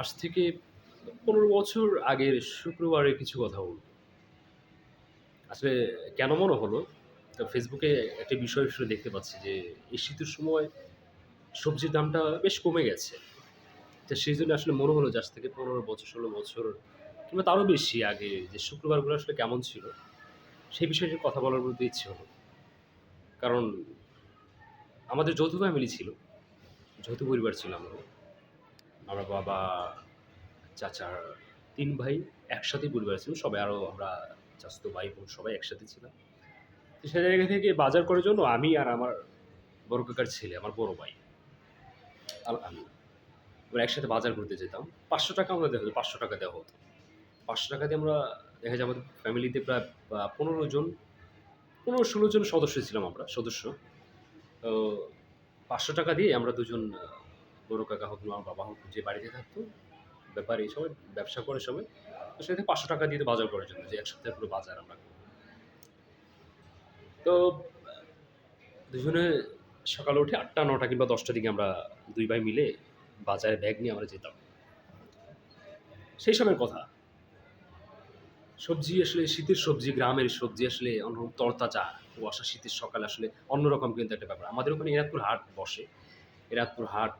আজ থেকে ১৫ বছর আগের শুক্রবারে কিছু কথা বলব। আসলে কেন মনে হলো? তো ফেসবুকে একটা বিষয় আসলে দেখতে পাচ্ছি যে, এই শীতের সময় সবজির দামটা বেশ কমে গেছে। তো সেই জন্য আসলে মনে হলো যে আজ থেকে ১৫ বছর, ১৬ বছর কিংবা তারও বেশি আগে যে শুক্রবারগুলো আসলে কেমন ছিল? সেই বিষয়ে কথা বলার মধ্যে ইচ্ছে হলো। কারণ আমাদের যৌথ ফ্যামিলি ছিল। যৌথ পরিবার ছিল আমাদের। আমার বাবা, চাচা তিন ভাই একসাথেই পরিবার ছিল। সবাই আরও আমরা চাচাতো ভাই-বোন সবাই একসাথে ছিলাম। তো সে জায়গা থেকে বাজার করার জন্য আমি আর আমার বড় কাকার ছেলে, আমার বড় ভাই। আর আমি। আমরা একসাথে বাজার করতে যেতাম। ৳৫০০ আমাদের দেওয়া হতো, ৳৫০০ দেওয়া হতো। ৳৫০০ দিয়ে আমরা দেখা যায় আমাদের ফ্যামিলিতে প্রায় ১৫ জন ১৫-১৬ জন সদস্য ছিলাম আমরা, সদস্য। তো ৳৫০০ দিয়ে আমরা দুজন বড় কাকা হোক, আমার বাবা হোক যে বাড়িতে থাকতো, ব্যাপার এই সবাই ব্যবসা করে সবাই। তো সেখানে ৳৫০০ দিয়ে দিত বাজার করার জন্য যে এক সপ্তাহের পুরো বাজার আমরা তো দুজনে সকালে উঠে আটটা নটা কিংবা ১০ঃ০০ দিকে আমরা দুই ভাই মিলে বাজারে ব্যাগ নিয়ে আমরা যেতাম। সেই সময়ের কথা। সবজি আসলে শীতের সবজি, গ্রামের সবজি আসলে অন্যরকম তরতাজা, কুয়াশা শীতের সকালে আসলে অন্যরকম কিন্তু একটা ব্যাপার। আমাদের ওখানে এনাদপুর হাট বসে। এনাদপুর হাট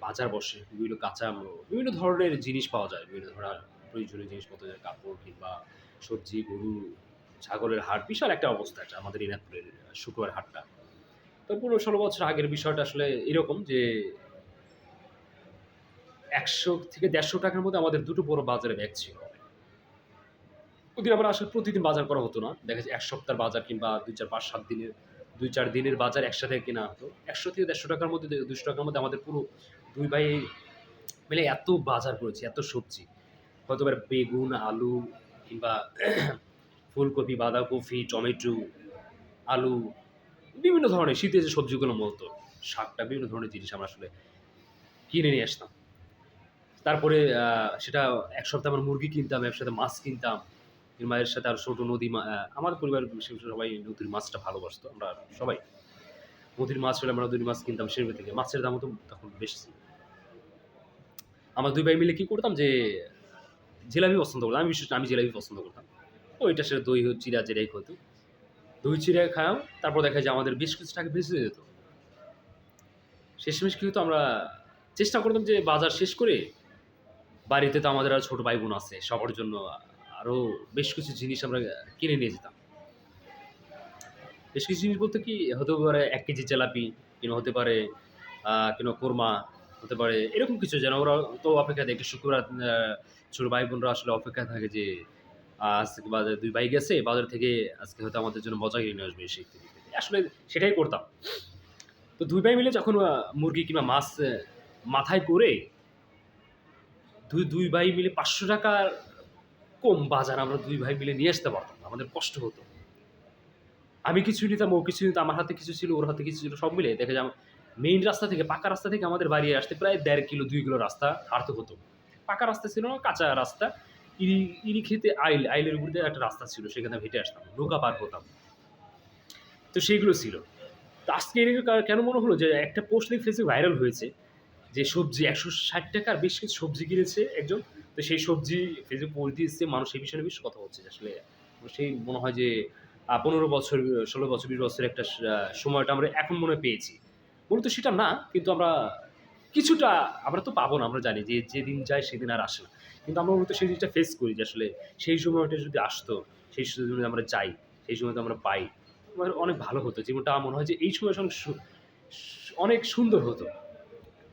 বাজার বসে। বিভিন্ন কাঁচামাল, বিভিন্ন ধরনের জিনিস পাওয়া যায়। বিভিন্ন ধরনের প্রয়োজনীয় জিনিসপত্র যেমন কাপড় কিংবা সবজি, গরু, ছাগলের হাট। বিশাল একটা অবস্থা এটা আমাদের এনাদপুরের শুক্রবার হাটটা। তো ১৫-১৬ বছর আগের বিষয়টা আসলে এরকম যে একশো থেকে দেড়শো টাকার মধ্যে আমাদের দুটো বড় বাজারে ব্যাগ ছিল। ওদিন আমরা আসলে প্রতিদিন বাজার করা হতো না। দেখা যায় এক সপ্তাহের বাজার কিংবা ২, ৪, ৫, ৭ দিনের ২, ৪ দিনের বাজার একসাথে কেনা হতো। একশো থেকে দেড়শো টাকার মধ্যে দুশো টাকার মধ্যে আমাদের পুরো দুই ভাই মিলে এত বাজার করেছি, এত সবজি। হয়তোবা বেগুন, আলু কিংবা ফুলকপি, বাঁধাকপি, টমেটো, আলু বিভিন্ন ধরনের শীতের যে সবজিগুলো মূলত শাকটা বিভিন্ন ধরনের জিনিস আমরা আসলে কিনে নিয়ে আসতাম। তারপরে সেটা এক সপ্তাহে আমরা মুরগি কিনতাম, একসাথে মাছ কিনতাম। এর সাথে আরও ছোট নদী মা আ আমাদের পরিবারের সবাই নদীর মাছটা ভালোবাসতো। আমরা সবাই। নদীর মাছ হলে আমরা নদীর মাছ কিনতাম সেগুলো থেকে। মাছের দামও তো তখন বেশ। আমরা ২ ভাই মিলে কি করতাম যে জিলাপি পছন্দ করতাম। আমি বিশেষ আমি জিলাপি পছন্দ করতাম। ওইটার সাথে দই, চিড়া যেটাই হতো। দই চিড়া খাওয়াও তারপর দেখা যায় আমাদের বেশ কিছু টাকা বেঁচে যেত। শেষমেশ কি হতো আমরা চেষ্টা করতাম যে বাজার শেষ করে বাড়িতে তো আমাদের আর ছোট ভাই-বোন আছে। সবার জন্য আরও বেশ কিছু জিনিস আমরা কিনে নিয়ে যেতাম। বেশ কিছু জিনিস বলতে কি হতে পারে এক কেজি জিলাপি কিংবা হতে পারে কিংবা কোরমা হতে পারে এরকম কিছু যেন ওরা তো অপেক্ষা থাকে শুক্রবার ছোট ভাই-বোনরা আসলে অপেক্ষা থাকে যে আজকে বাজার দুই ভাই গেছে বাজার থেকে আজকে হয়তো আমাদের জন্য মজা কিনে আসবে ইত্যাদি। আসলে সেটাই করতাম। তো দুই ভাই মিলে যখন মুরগি কিংবা মাছ মাথায় করে ২, ২ ভাই মিলে ৳৫০০ র কম বাজার আমরা দুই ভাই মিলে নিয়ে আসতে পারতাম আমাদের কষ্ট হতো। আমি কিছু নিতাম, ও কিছু নিত, আমার হাতে কিছু ছিল, ওর হাতে কিছু ছিল। সব মিলে দেখা যায় মেইন রাস্তা থেকে পাকা রাস্তা থেকে আমাদের বাড়ি আসতে প্রায় দেড় কিলো দুই কিলো রাস্তা হাঁটতে হতো। পাকা রাস্তা ছিল না, কাঁচা রাস্তা। ইরি ইরি খেতে আইল, আইলের উপর দিয়ে একটা রাস্তা ছিল। সেখানে হেঁটে আসতাম। নৌকা পার হতাম। তো সেইগুলো ছিল। তো আজকে কেন মনে হলো যে একটা পোস্ট ফেসবুকে ভাইরাল হয়েছে। যে সবজি একশো ষাট টাকার বেশ কিছু সবজি কিনেছে একজন। তো সেই সবজি ফেসবুকে পোস্ট দিয়েছে মানুষ সেই বিষয়ে বেশ কথা হচ্ছে আসলে সেই মনে হয় যে পনেরো বছর, ১৬ বছর, ২০ বছরের একটা সময়টা আমরা এখন মনে পেয়েছি। মূলত সেটা না কিন্তু আমরা কিছুটা আমরা তো পাবো না আমরা জানি যে যেদিন যায় সেদিন আর আসে না। কিন্তু আমরা মূলত সেই জিনিসটা ফেস করি যে আসলে সেই সময়টা যদি আসতো, সেই সময় আমরা যাই, সেই সময় তো আমরা পাই, আমার অনেক ভালো হতো। জীবনটা আমার মনে হয় যে এই সময় অনেক সু সু অনেক সুন্দর হতো।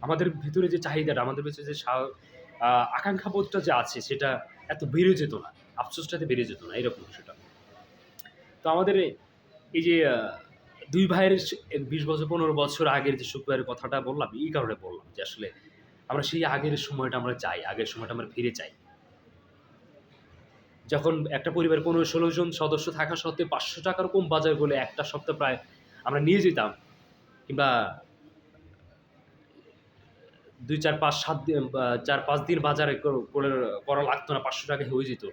আমাদের ভিতরে যে চাহিদাটা, আমাদের ভেতরে যে সা আ আকাঙ্ক্ষাবোধটা যে আছে সেটা এত বেড়ে যেত না। আফসোসটাতে বেড়ে যেত না এরকম সেটা তো আমাদের এই যে দুই ভাইয়ের ২০ বছর ১৫ বছর আগের যে শুক্রবারের কথাটা বললাম, এই কারণে বললাম যে আসলে আমরা সেই আগের সময়টা আমরা চাই, আগের সময়টা আমরা ফিরে চাই। যখন একটা পরিবারে ১৫-১৬ জন সদস্য থাকা সত্ত্বেও পাঁচশো টাকার কম বাজার হলে একটা সপ্তাহ প্রায় আমরা নিয়ে যেতাম কিংবা ২, ৪, ৫, ৭ দিন চার পাঁচ দিন বাজারে করে করা লাগতো না ৳৫০০ হয়ে যেত।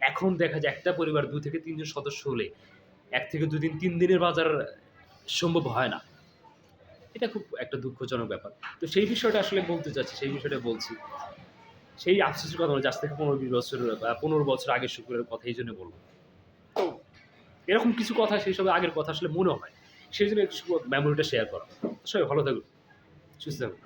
এখন দেখা যায় একটা পরিবার ২ থেকে তিনজন সদস্য হলে এক থেকে দুদিন তিন দিনের বাজার সম্ভব হয় না। এটা খুব একটা দুঃখজনক ব্যাপার। তো সেই বিষয়টা আসলে বলতে চাচ্ছি, সেই বিষয়টা বলছি। সেই আফসোসের কথা আজ থেকে পনেরো বিশ বছর পনেরো বছর আগের শুক্রের কথা এই জন্য বলব এরকম কিছু কথা সেই সব আগের কথা আসলে মনে হয় সেই জন্য মেমোরিটা শেয়ার করা সবাই ভালো থাকুন সুস্থ থাকুন